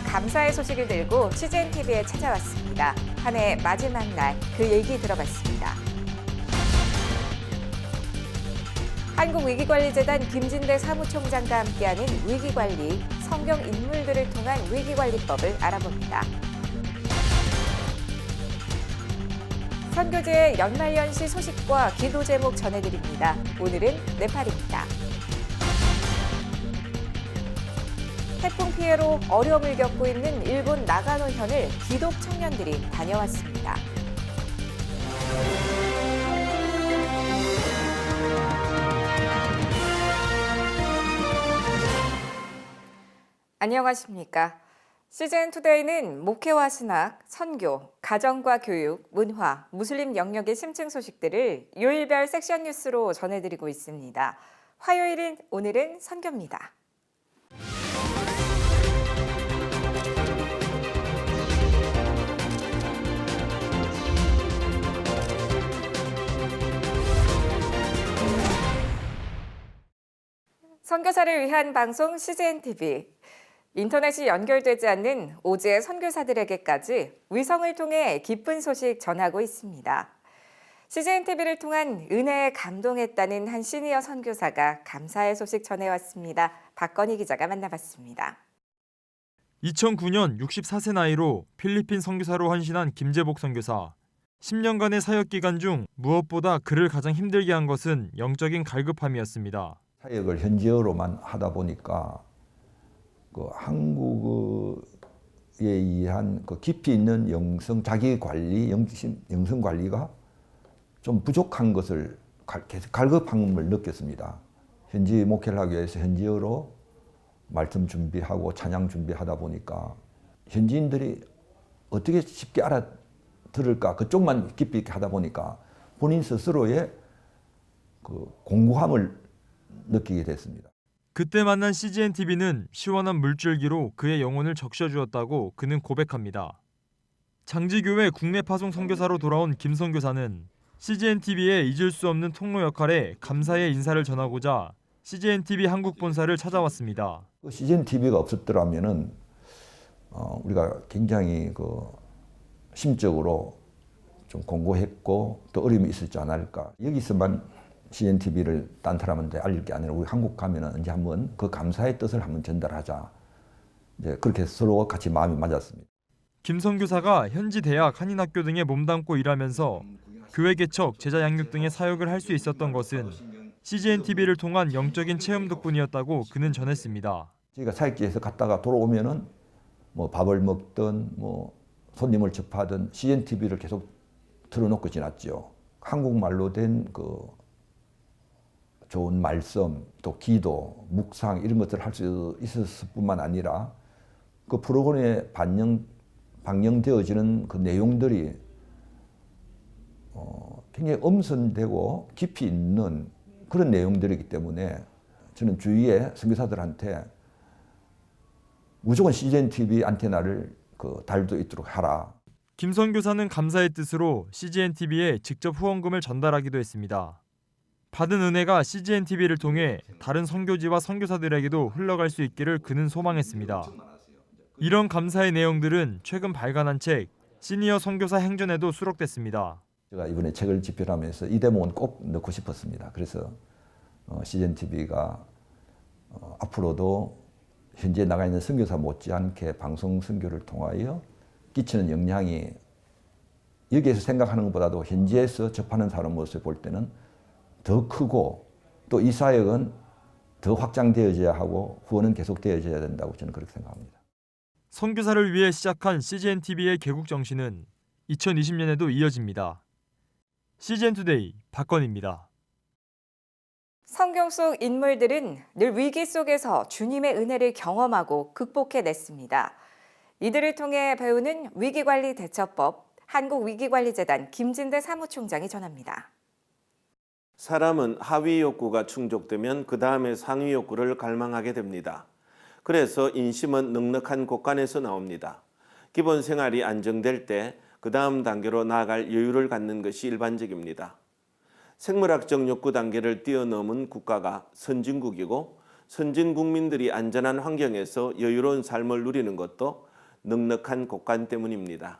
감사의 소식을 들고 CGN TV에 찾아왔습니다. 한 해 마지막 날 그 얘기 들어봤습니다. 한국위기관리재단 김진대 사무총장과 함께하는 위기관리, 성경 인물들을 통한 위기관리법을 알아봅니다. 선교제의 연말연시 소식과 기도 제목 전해드립니다. 오늘은 네팔입니다. 피해로 어려움을 겪고 있는 일본 나가노현을 기독 청년들이 다녀왔습니다. 안녕하십니까. 시즌 투데이는 목회와 신학, 선교, 가정과 교육, 문화, 무슬림 영역의 심층 소식들을 요일별 섹션 뉴스로 전해드리고 있습니다. 화요일인 오늘은 선교입니다. 선교사를 위한 방송 CGN TV. 인터넷이 연결되지 않는 오지의 선교사들에게까지 위성을 통해 기쁜 소식 전하고 있습니다. CGN TV를 통한 은혜에 감동했다는 한 시니어 선교사가 감사의 소식 전해왔습니다. 박건희 기자가 만나봤습니다. 2009년 64세 나이로 필리핀 선교사로 헌신한 김재복 선교사. 10년간의 사역 기간 중 무엇보다 그를 가장 힘들게 한 것은 영적인 갈급함이었습니다. 사역을 현지어로만 하다 보니까 그 한국에 의한 그 깊이 있는 영성 자기 관리, 영심, 영성 관리가 좀 부족한 것을 갈- 계속 갈급함을 느꼈습니다. 현지 목회를 하기 위해서 현지어로 말씀 준비하고 찬양 준비하다 보니까 현지인들이 어떻게 쉽게 알아들을까 그쪽만 깊이 있게 하다 보니까 본인 스스로의 그 공고함을 느끼게 됐습니다. 그때 만난 CGN TV는 시원한 물줄기로 그의 영혼을 적셔주었다고 그는 고백합니다. 장지교회 국내 파송 선교사로 돌아온 김 선교사는 CGN TV의 잊을 수 없는 통로 역할에 감사의 인사를 전하고자 CGN TV 한국 본사를 찾아왔습니다. 그 CGN TV가 없었더라면은 어, 우리가 굉장히 그 심적으로 좀 공고했고 또 어려움이 있었지 않을까. 여기서만 CGN TV를 딴 사람한테 알릴 게 아니라 우리 한국 가면은 이제 한번 그 감사의 뜻을 한번 전달하자. 이제 그렇게 서로 같이 마음이 맞았습니다. 김 선 교사가 현지 대학, 한인학교 등에 몸담고 일하면서 교회 개척, 제자 양육 등의 사역을 할 수 있었던 것은 CGN TV를 통한 영적인 체험 덕분이었다고 그는 전했습니다. 저희가 사역지에서 갔다가 돌아오면은 뭐 밥을 먹든 뭐 손님을 접하든 CN TV를 계속 틀어놓고 지났죠. 한국말로 된그 좋은 말씀, 또 기도, 묵상 이런 것들을 할 수 있었을 뿐만 아니라 그 프로그램에 반영 방영되어지는 그 내용들이 어, 굉장히 엄선되고 깊이 있는 그런 내용들이기 때문에 저는 주위의 선교사들한테 무조건 CGN TV 안테나를 그 달도 있도록 하라. 김 선 교사는 감사의 뜻으로 CGN TV에 직접 후원금을 전달하기도 했습니다. 받은 은혜가 CGN TV를 통해 다른 선교지와 선교사들에게도 흘러갈 수 있기를 그는 소망했습니다. 이런 감사의 내용들은 최근 발간한 책 시니어 선교사 행전에도 수록됐습니다. 제가 이번에 책을 집필하면서 이 대목은 꼭 넣고 싶었습니다. 그래서 어, CGN TV가 어, 앞으로도 현재 나가 있는 선교사 못지않게 방송 선교를 통하여 끼치는 영향이 여기에서 생각하는 것보다도 현지에서 접하는 사람 모습을 볼 때는 더 크고 또 이 사역은 더 확장되어져야 하고 후원은 계속되어져야 된다고 저는 그렇게 생각합니다. 선교사를 위해 시작한 CGN TV의 개국 정신은 2020년에도 이어집니다. CGN 투데이 박건입니다. 성경 속 인물들은 늘 위기 속에서 주님의 은혜를 경험하고 극복해냈습니다. 이들을 통해 배우는 위기관리 대처법 한국위기관리재단 김진대 사무총장이 전합니다. 사람은 하위 욕구가 충족되면 그 다음에 상위 욕구를 갈망하게 됩니다. 그래서 인심은 넉넉한 곳간에서 나옵니다. 기본 생활이 안정될 때 그 다음 단계로 나아갈 여유를 갖는 것이 일반적입니다. 생물학적 욕구 단계를 뛰어넘은 국가가 선진국이고 선진 국민들이 안전한 환경에서 여유로운 삶을 누리는 것도 넉넉한 곡간 때문입니다.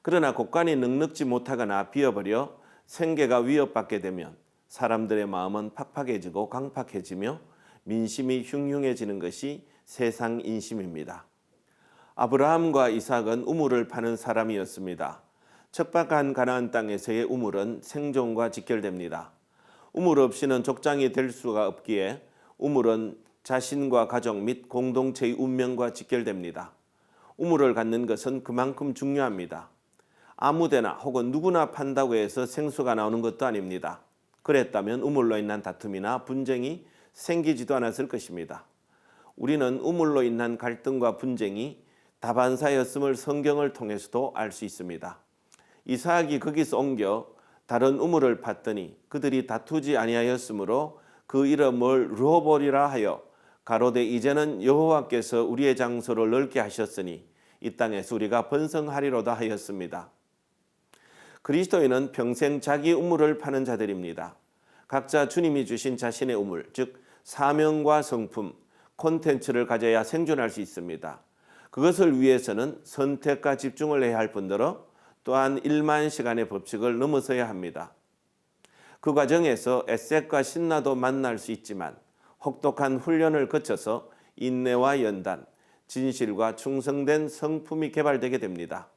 그러나 곡간이 넉넉지 못하거나 비어버려 생계가 위협받게 되면 사람들의 마음은 팍팍해지고 강팍해지며 민심이 흉흉해지는 것이 세상 인심입니다. 아브라함과 이삭은 우물을 파는 사람이었습니다. 척박한 가나안 땅에서의 우물은 생존과 직결됩니다. 우물 없이는 족장이 될 수가 없기에 우물은 자신과 가족 및 공동체의 운명과 직결됩니다. 우물을 갖는 것은 그만큼 중요합니다. 아무데나 혹은 누구나 판다고 해서 생수가 나오는 것도 아닙니다. 그랬다면 우물로 인한 다툼이나 분쟁이 생기지도 않았을 것입니다. 우리는 우물로 인한 갈등과 분쟁이 다반사였음을 성경을 통해서도 알 수 있습니다. 이삭이 거기서 옮겨 다른 우물을 팠더니 그들이 다투지 아니하였으므로 그 이름을 르호볼이라 하여 가로되 이제는 여호와께서 우리의 장소를 넓게 하셨으니 이 땅에서 우리가 번성하리로다 하였습니다. 그리스도인은 평생 자기 우물을 파는 자들입니다. 각자 주님이 주신 자신의 우물, 즉 사명과 성품, 콘텐츠를 가져야 생존할 수 있습니다. 그것을 위해서는 선택과 집중을 해야 할 뿐더러 또한 1만 시간의 법칙을 넘어서야 합니다. 그 과정에서 에셋과 신나도 만날 수 있지만 혹독한 훈련을 거쳐서 인내와 연단, 진실과 충성된 성품이 개발되게 됩니다.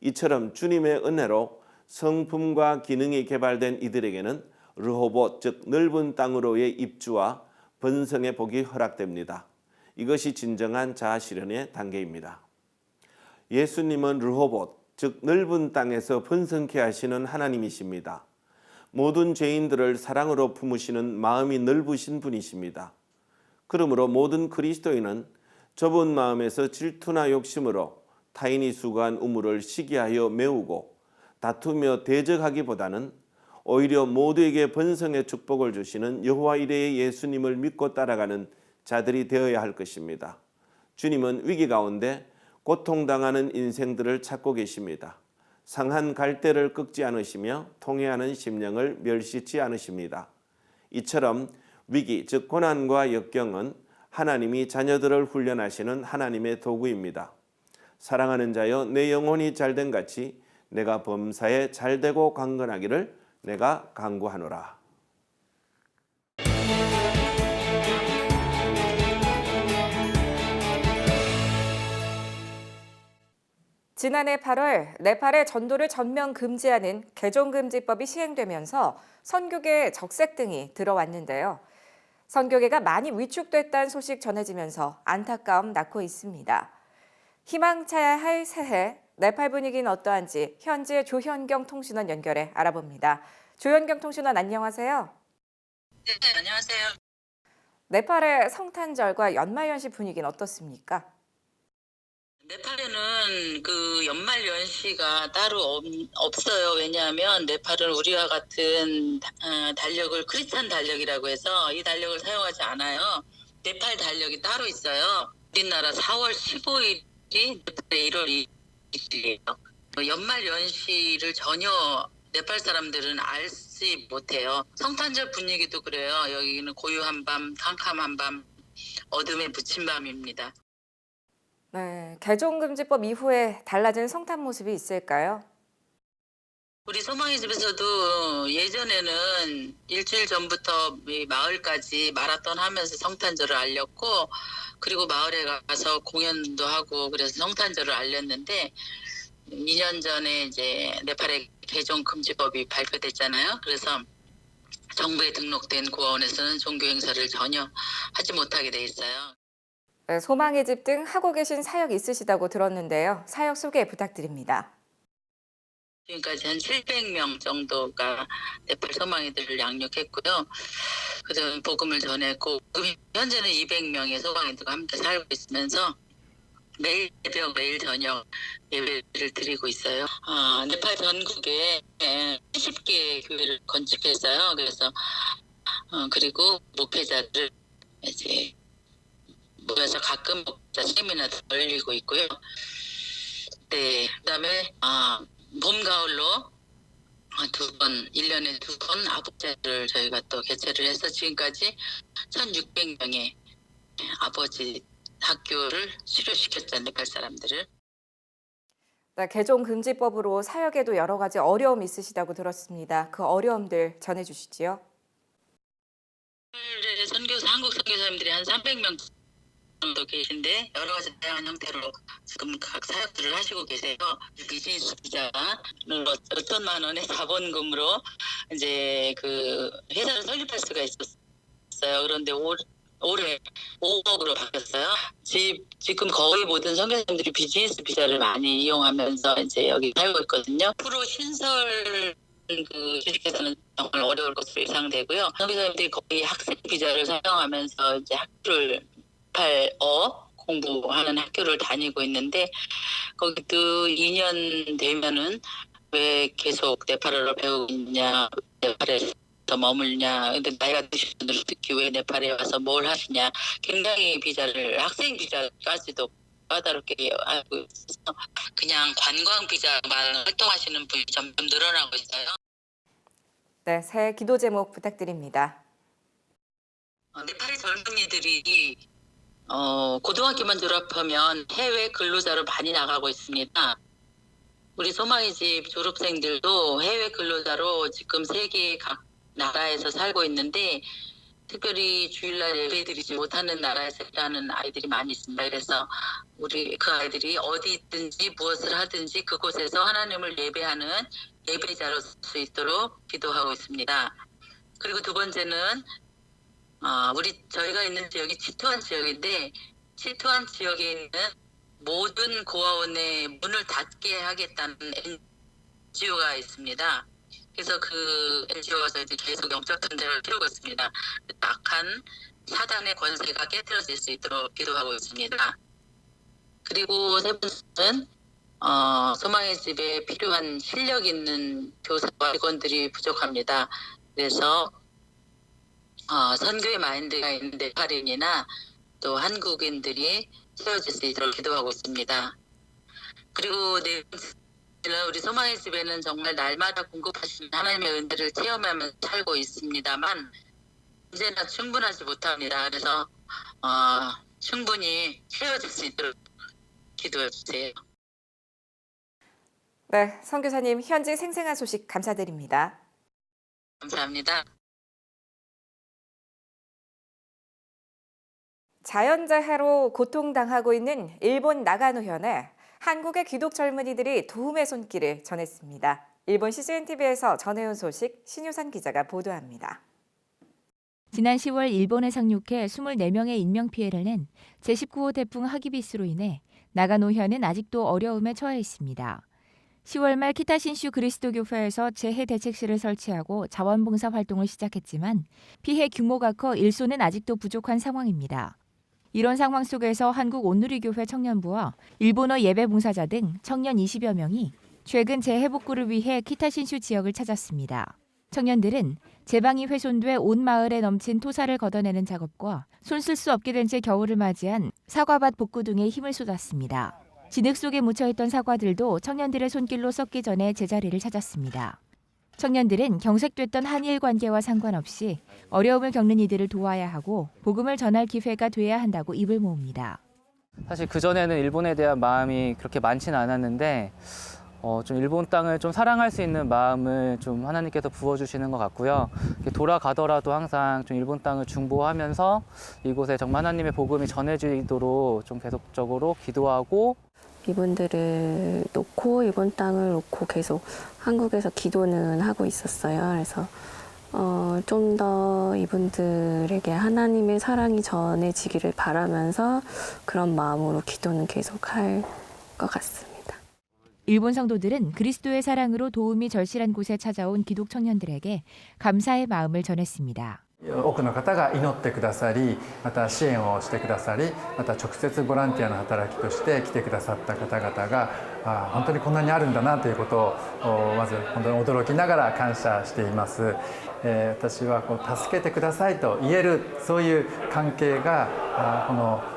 이처럼 주님의 은혜로 성품과 기능이 개발된 이들에게는 르호봇 즉 넓은 땅으로의 입주와 번성의 복이 허락됩니다. 이것이 진정한 자아 실현의 단계입니다. 예수님은 르호봇 즉 넓은 땅에서 번성케 하시는 하나님이십니다. 모든 죄인들을 사랑으로 품으시는 마음이 넓으신 분이십니다. 그러므로 모든 그리스도인은 좁은 마음에서 질투나 욕심으로 타인이 수고한 우물을 시기하여 메우고 다투며 대적하기보다는 오히려 모두에게 번성의 축복을 주시는 여호와 이레의 예수님을 믿고 따라가는 자들이 되어야 할 것입니다. 주님은 위기 가운데 고통당하는 인생들을 찾고 계십니다. 상한 갈대를 꺾지 않으시며 통해하는 심령을 멸시치 않으십니다. 이처럼 위기, 즉 고난과 역경은 하나님이 자녀들을 훈련하시는 하나님의 도구입니다. 사랑하는 자여 내 영혼이 잘된 같이 내가 범사에 잘되고 강건하기를 내가 간구하노라. 지난해 8월 네팔의 전도를 전면 금지하는 개종금지법이 시행되면서 선교계 적색 등이 들어왔는데요. 선교계가 많이 위축됐다는 소식 전해지면서 안타까움 낳고 있습니다. 희망차야 할 새해 네팔 분위기는 어떠한지 현재 조현경 통신원 연결해 알아봅니다. 조현경 통신원 안녕하세요. 네, 안녕하세요. 네팔의 성탄절과 연말연시 분위기는 어떻습니까? 네팔에는 그 연말 연시가 따로 없, 없어요. 왜냐하면 네팔은 우리와 같은 어, 달력을 크리스찬 달력이라고 해서 이 달력을 사용하지 않아요. 네팔 달력이 따로 있어요. 우리나라 4월 15일이 네팔의 1월 2일 이에요. 연말 연시를 전혀 네팔 사람들은 알지 못해요. 성탄절 분위기도 그래요. 여기는 고요한 밤, 캄캄한 밤, 어둠에 묻힌 밤입니다. 네, 개종금지법 이후에 달라진 성탄 모습이 있을까요? 우리 소망의 집에서도 예전에는 일주일 전부터 이 마을까지 마라톤 하면서 성탄절을 알렸고 그리고 마을에 가서 공연도 하고 그래서 성탄절을 알렸는데 2년 전에 이제 네팔의 개종 금지법이 발표됐잖아요. 그래서 정부에 등록된 고아원에서는 종교 행사를 전혀 하지 못하게 돼 있어요. 네, 소망의 집 등 하고 계신 사역 있으시다고 들었는데요. 사역 소개 부탁드립니다. 지금까지 한 700명 정도가 네팔 소망이들을 양육했고요. 그다음 복음을 전했고 현재는 200명의 소망이들과 함께 살고 있으면서 매일 새벽 매일 저녁 예배를 드리고 있어요. 아, 네팔 전국에 70개 교회를 건축했어요. 그래서 어, 그리고 목회자들 이제 모여서 가끔 목자 세미나도 열리고 있고요. 네, 그다음에 아, 봄 가을로 어, 두 번, 1년에 두 번 아복자를 저희가 또 개최를 해서 지금까지 1,600명의 아버지 학교를 수료시켰죠 네팔 사람들을. 네, 개종 금지법으로 사역에도 여러 가지 어려움이 있으시다고 들었습니다. 그 어려움들 전해주시지요. 네팔의 선교사 한국 선교사님들이 한 300명 정도 계신데 여러 가지 다양한 형태로 지금 각 사역들을 하시고 계세요. 비즈니스 비자를 어천만 원의 자본금으로 이제 그 회사를 설립할 수가 있었어요. 그런데 올, 올해 5억으로 바뀌었어요. 지, 지금 거의 모든 선교사님들이 비즈니스 비자를 많이 이용하면서 이제 여기 살고 있거든요. 프로 신설 그 주식회사는 정말 어려울 것으로 예상되고요. 선교사님들이 거의 학생 비자를 사용하면서 이제 학교를 팔어 공부하는 학교를 다니고 있는데 거기도 2년 되면은 왜 계속 네팔어를 배우고 있냐 네팔에서 머물냐 근데 나이가 드신 분들은 특히 왜 네팔에 와서 뭘 하시냐 굉장히 비자를 학생 비자까지도 까다롭게 알고 있어서 그냥 관광 비자만 활동하시는 분이 점점 늘어나고 있어요. 네, 새 기도 제목 부탁드립니다. 어, 네팔의 젊은이들이 어, 고등학교만 졸업하면 해외 근로자로 많이 나가고 있습니다. 우리 소망의 집 졸업생들도 해외 근로자로 지금 세계 각 나라에서 살고 있는데 특별히 주일날 예배드리지 못하는 나라에서 일하는 아이들이 많이 있습니다. 그래서 우리 그 아이들이 어디 있든지 무엇을 하든지 그곳에서 하나님을 예배하는 예배자로 설수 있도록 기도하고 있습니다. 그리고 두 번째는 아, 우리 저희가 있는 지역이 치투안 지역인데 치투안 지역에 있는 모든 고아원의 문을 닫게 하겠다는 NGO가 있습니다. 그래서 그 NGO가 저희들 계속 영적 전쟁을 피우고 있습니다. 악한 사단의 권세가 깨뜨려질 수 있도록 기도하고 있습니다. 그리고 세 번째는 어, 소망의 집에 필요한 실력 있는 교사와 직원들이 부족합니다. 그래서 어, 선교의 마인드가 있는 네팔인이나 또 한국인들이 세워질 수 있도록 기도하고 있습니다. 그리고 네 우리 소망의 집에는 정말 날마다 공급하시는 하나님의 은혜를 체험하면서 살고 있습니다만 언제나 충분하지 못합니다. 그래서 어, 충분히 채워질 수 있도록 기도해 주세요. 네, 선교사님 현지 생생한 소식 감사드립니다. 감사합니다. 자연재해로 고통당하고 있는 일본 나가노현에 한국의 기독 젊은이들이 도움의 손길을 전했습니다. 일본 CGN TV에서 전해온 소식 신유산 기자가 보도합니다. 지난 10월 일본에 상륙해 24명의 인명피해를 낸 제19호 태풍 하기비스로 인해 나가노현은 아직도 어려움에 처해 있습니다. 10월 말 키타신슈 그리스도교회에서 재해 대책실을 설치하고 자원봉사 활동을 시작했지만 피해 규모가 커 일손은 아직도 부족한 상황입니다. 이런 상황 속에서 한국 온누리교회 청년부와 일본어 예배 봉사자 등 청년 20여 명이 최근 재해 복구를 위해 키타신슈 지역을 찾았습니다. 청년들은 제방이 훼손돼 온 마을에 넘친 토사를 걷어내는 작업과 손쓸 수 없게 된 채 겨울을 맞이한 사과밭 복구 등에 힘을 쏟았습니다. 진흙 속에 묻혀있던 사과들도 청년들의 손길로 썩기 전에 제자리를 찾았습니다. 청년들은 경색됐던 한일 관계와 상관없이 어려움을 겪는 이들을 도와야 하고 복음을 전할 기회가 돼야 한다고 입을 모읍니다. 사실 그 전에는 일본에 대한 마음이 그렇게 많지는 않았는데 어, 좀 일본 땅을 좀 사랑할 수 있는 마음을 좀 하나님께서 부어주시는 것 같고요. 돌아가더라도 항상 좀 일본 땅을 중보하면서 이곳에 정말 하나님의 복음이 전해지도록 좀 계속적으로 기도하고 이분들을 놓고 일본 땅을 놓고 계속 한국에서 기도는 하고 있었어요. 그래서 어, 좀 더 이분들에게 하나님의 사랑이 전해지기를 바라면서 그런 마음으로 기도는 계속 할 것 같습니다. 일본 성도들은 그리스도의 사랑으로 도움이 절실한 곳에 찾아온 기독 청년들에게 감사의 마음을 전했습니다. 多くの方が祈ってくださりまた支援をしてくださりまた直接ボランティアの働きとして来てくださった方々があ本当にこんなにあるんだなということをまず本当に驚きながら感謝しています、え私はこう助けてくださいと言えるそういう関係があこの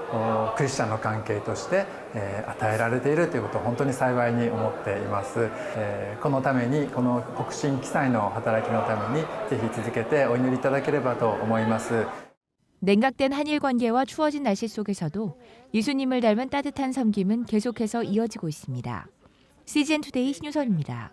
クリスチャンの関係として、えー与えられているということを本当に幸いに思っています、えーこのためにこの北進記載の働きのためにぜひ続けてお祈りいただければと思います。 냉각된 한일 관계와 추워진 날씨 속에서도 예수님을 닮은 따뜻한 섬김은 계속해서 이어지고 있습니다. CGN 투데이 신유선입니다.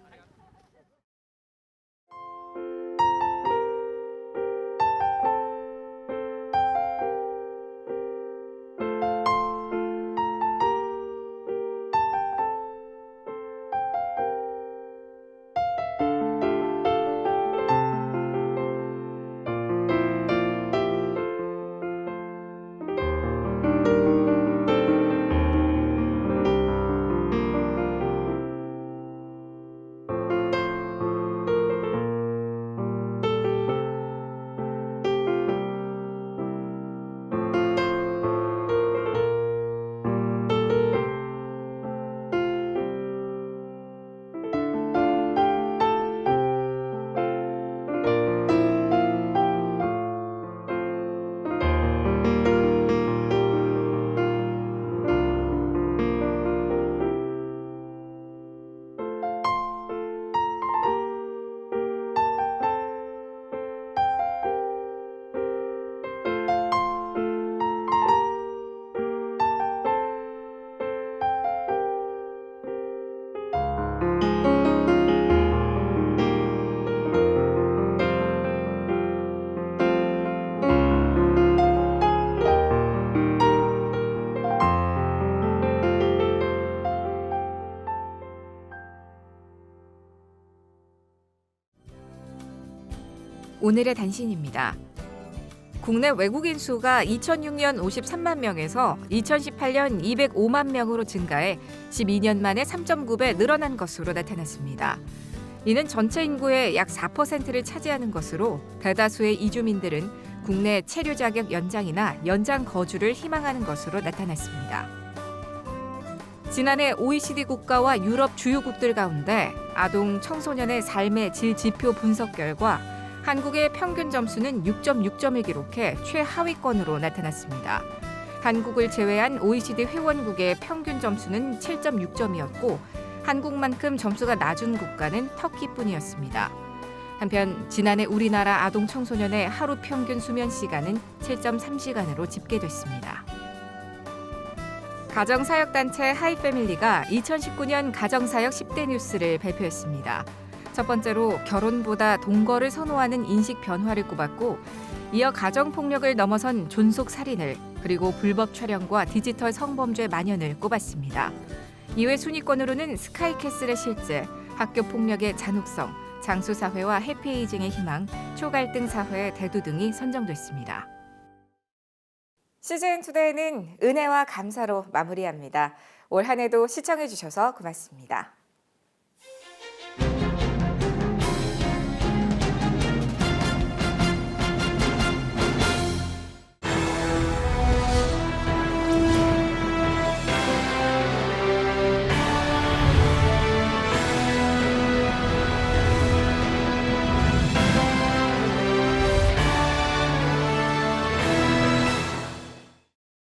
오늘의 단신입니다. 국내 외국인 수가 2006년 53만 명에서 2018년 205만 명으로 증가해 12년 만에 3.9배 늘어난 것으로 나타났습니다. 이는 전체 인구의 약 4%를 차지하는 것으로 대다수의 이주민들은 국내 체류 자격 연장이나 연장 거주를 희망하는 것으로 나타났습니다. 지난해 OECD 국가와 유럽 주요국들 가운데 아동 청소년의 삶의 질 지표 분석 결과 한국의 평균 점수는 6.6점을 기록해 최하위권으로 나타났습니다. 한국을 제외한 OECD 회원국의 평균 점수는 7.6점이었고 한국만큼 점수가 낮은 국가는 터키뿐이었습니다. 한편 지난해 우리나라 아동 청소년의 하루 평균 수면 시간은 7.3시간으로 집계됐습니다. 가정사역단체 하이패밀리가 2019년 가정사역 10대 뉴스를 발표했습니다. 첫 번째로 결혼보다 동거를 선호하는 인식 변화를 꼽았고 이어 가정 폭력을 넘어선 존속 살인을 그리고 불법 촬영과 디지털 성범죄 만연을 꼽았습니다. 이외 순위권으로는 스카이캐슬의 실제, 학교 폭력의 잔혹성, 장수 사회와 해피에이징의 희망, 초갈등 사회의 대두 등이 선정됐습니다. 시즌 투데이는 은혜와 감사로 마무리합니다. 올 한해도 시청해 주셔서 고맙습니다.